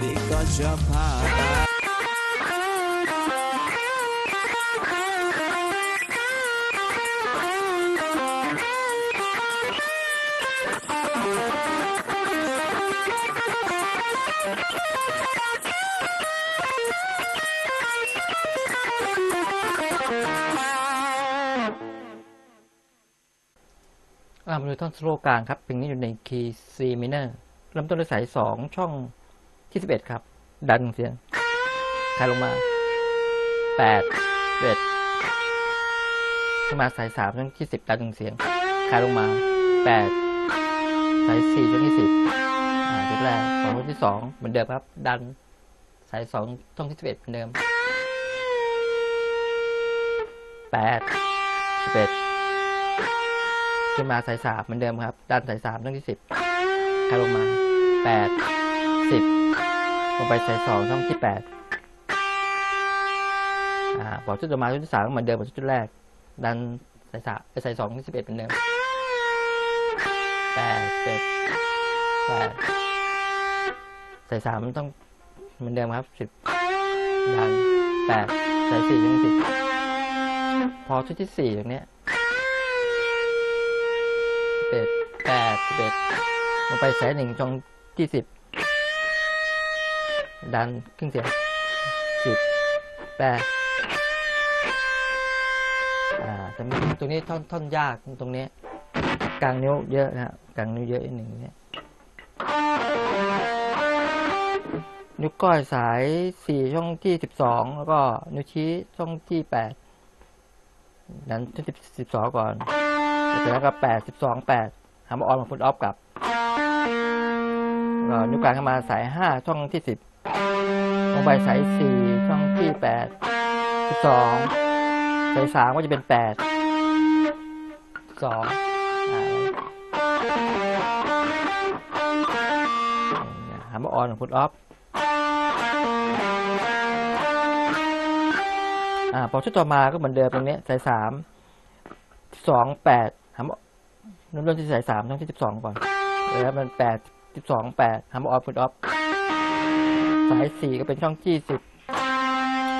พี่ก็จะพาไปอ่ามาดูท่อนสโลกลางครับเพลงนี้อยู่ในคีย์ C minor เริ่มต้นด้วยสายสองช่อง ที่สิบเอ็ดครับ ดันเสียงคลายลงมาแปดเอ็ดขึ้นมาสายสามช่องที่สิบดันหนึ่งเสียงคลายลงมาแปดสายสี่ช่องที่สิบอ่าจุดแรกสองช่องที่สองเหมือนเดิมครับ ดันสายสองช่องที่สิบเอ็ดเหมือนเดิมแปดสิบเอ็ดขึ้นมาสายสามเหมือนเดิมครับด้านสายสามช่องที่สิบคลายลงมาแปดสิบ ลงไปสายสองช่องที่แปดอ่าบอกชุดต่อมาชุดที่สามเหมือนเดิมกับชุดแรก ดันสายสามไปสายสองที่สิบเอ็ดเหมือนเดิมแปดเจ็ดแปดสายสามต้องเหมือนเดิมครับสิบดันแปดสายสี่ช่องสิบพอชุดที่สี่ตรงเนี้ยเอ็ดแปดสิบเอ็ดลงไปสายหนึ่งช่องที่สิบ ดันครึ่งเสียงสิบแปดอ่าแต่มันตรงนี้ท่อนท่อนยากตรงนี้กลางนิ้วเยอะนะฮะกลางนิ้วเยอะอีกหนึ่งเนี่ยนิ้วก้อยสายสี่ช่องที่สิบสองแล้วก็นิ้วชี้ช่องที่แปดดันช่องที่สิบสองก่อนแล้วก็แปดสิบสองแปดหามาออนมาฟุตออฟกลับนิ้วกลางเข้ามาสายห้าช่องที่สิบ ลงไปสายสี่ช่องที่แปดสิบสองสายสามก็จะเป็นแปดสองหามาออนมาฟุตออฟอ่าพอชุดต่อมาก็เหมือนเดิมตรงนี้สายสามสองแปดหามนุ่นเริ่มที่สายสามช่องที่สิบสองก่อนแล้วมันแปดสิบสองแปดหามออฟพุทออฟ สายสี่ก็เป็นช่องที่สิบ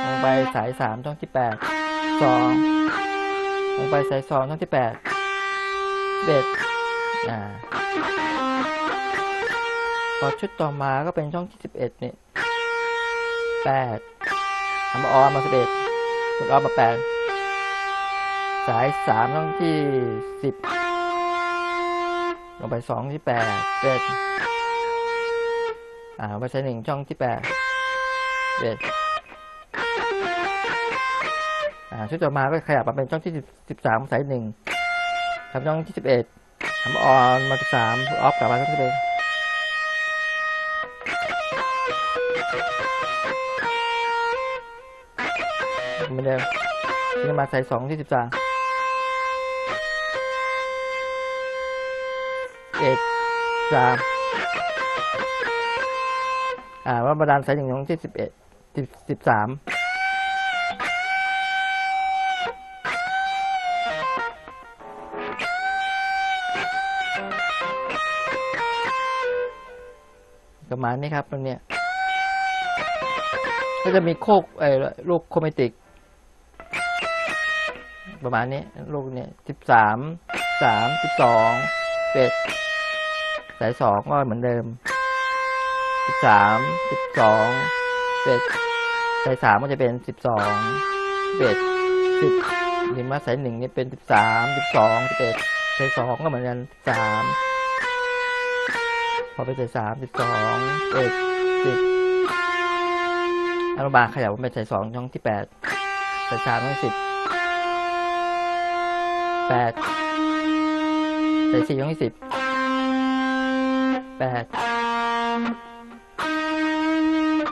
ลงไปสายสามช่องที่แปดสองลงไปสายสองช่องที่แปดเบ็ดอ่าพอชุดต่อมาก็เป็นช่องที่สิบเอ็ดนี่ยแปดหามออมาสิบเอ็ดพุทออมาแปดสายสามช่องที่สิบลงไปสองที่แปดเจ็ด อ่าไปสายหนึ่งช่องที่แปดเจ็ดอ่าชุดต่อมาก็ขยับมาเป็นช่องที่สิบสามสายหนึ่งทำช่องที่สิบเอ็ดทำออนมาสิบสามออฟกลับมาช่องที่เป็นเหมือนเดิมขึ้นมาสายสองที่สิบสามเอ็ดสาม อ่าว่าบาดาลสายหนึ่งของที่สิบเอ็ดสิบสิบสามประมาณนี้ครับตรงเนี้ยก็จะมีโคกไอ้ลูกโคเมติก ประมาณนี้ ลูกเนี้ยสิบสามสามสิบสองเป็ดสายสองก็เหมือนเดิม สิบสามสิบสองเบ็ดสายสามก็จะเป็นสิบสองเบ็ดสิบหรือมาสายหนึ่งนี่เป็นสิบสามสิบสองสิบเอ็ดสายสองก็เหมือนกันสามพอไปสายสามสิบสองเอ็ดสิบอนุบาลขยับเป็นสายสองช่องที่แปดสายสามช่องสิบแปดสายสี่ช่องที่สิบแปด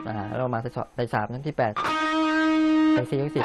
อ่าเรามาใส่สองใส่สามนั่นที่แปดใส่สี่ก็สิบ